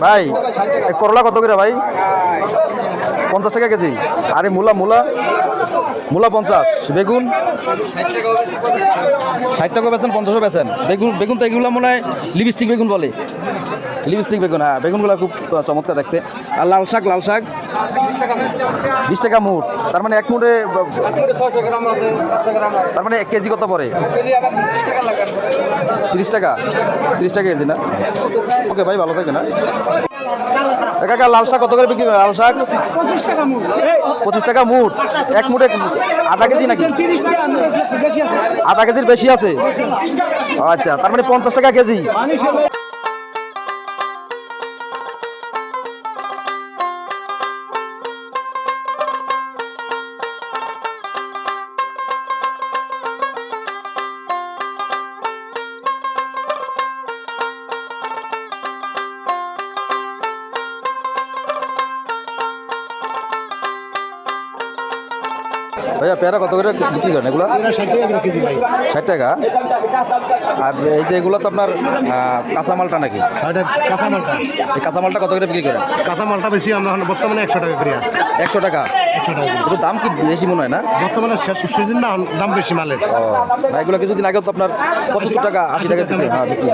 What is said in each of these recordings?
ভাই করলা কত করে ভাই? পঞ্চাশ টাকা কেজি। আরে মূলা মূলা। মূলা পঞ্চাশ। বেগুন। ষাট টাকা বেছেন পঞ্চাশও বেছেন বেগুন বেগুন তো এগুলো মনে হয় লিপস্টিক বেগুন বলে। লিপস্টিক বেগুন হ্যাঁ বেগুনগুলো খুব চমৎকার দেখতে। আর লাল শাক লাল শাক। বিশ টাকা মুঠ। তার মানে এক মুঠে তার মানে এক কেজি কত পড়ে? তিরিশ টাকা। তিরিশ টাকা কেজি না? ওকে ভাই, ভালো থাকে না এ কাকা লাল শাক কত করে বিক্রি করে লাল শাক? পঁচিশ টাকা মুঠ এক মুঠে আধা কেজি নাকি? আধা কেজির বেশি আছে? আচ্ছা তার মানে পঞ্চাশ টাকা কেজি। ভাইয়া পেয়ারা কত করে বিক্রি করেন এগুলো? ষাট টাকা আর এই যে এগুলো তো আপনার কাঁচামালটা নাকি? কাঁচামালটা। এই কাঁচামালটা কত করে বিক্রি করেন? কাঁচামালটা বেশি আমরা বর্তমানে একশো টাকা করি একশো টাকা? একশো টাকা। একটু দাম কি বেশি মনে হয় না? বর্তমানে না দাম বেশি মালের। ও এগুলো কিছুদিন আগে তো আপনার পঁচাত্তর টাকা আশি টাকা বিক্রি হ্যাঁ। বিক্রি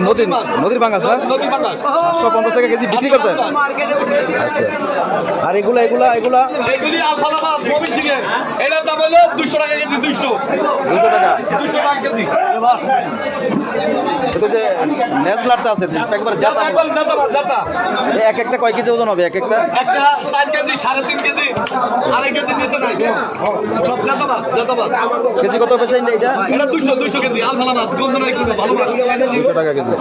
নদীর নদীর বাঙ্গাস না? সাতশো পঞ্চাশ টাকা কেজি বিক্রি করতে আচ্ছা। আর এগুলা এগুলা এগুলা? দাম 200 টাকা কেজি, 200 দুশো টাকা। 200 এতে যে নেজলারটা আছে একবার জাতা জাতা জাতা। এক একটা কয় কেজি ওজন হবে এক একটা একটা চার কেজি, সাড়ে তিন কেজি, আড়াই কেজির নিচে নাই। সব জাতা মাছ, জাতা মাছ। কেজি কত পেয়েছেন এটা এটা 200, 200 কেজি, আলফালা মাছ, গন্ধ নাই ভালো মাছ। দুশো টাকা কেজি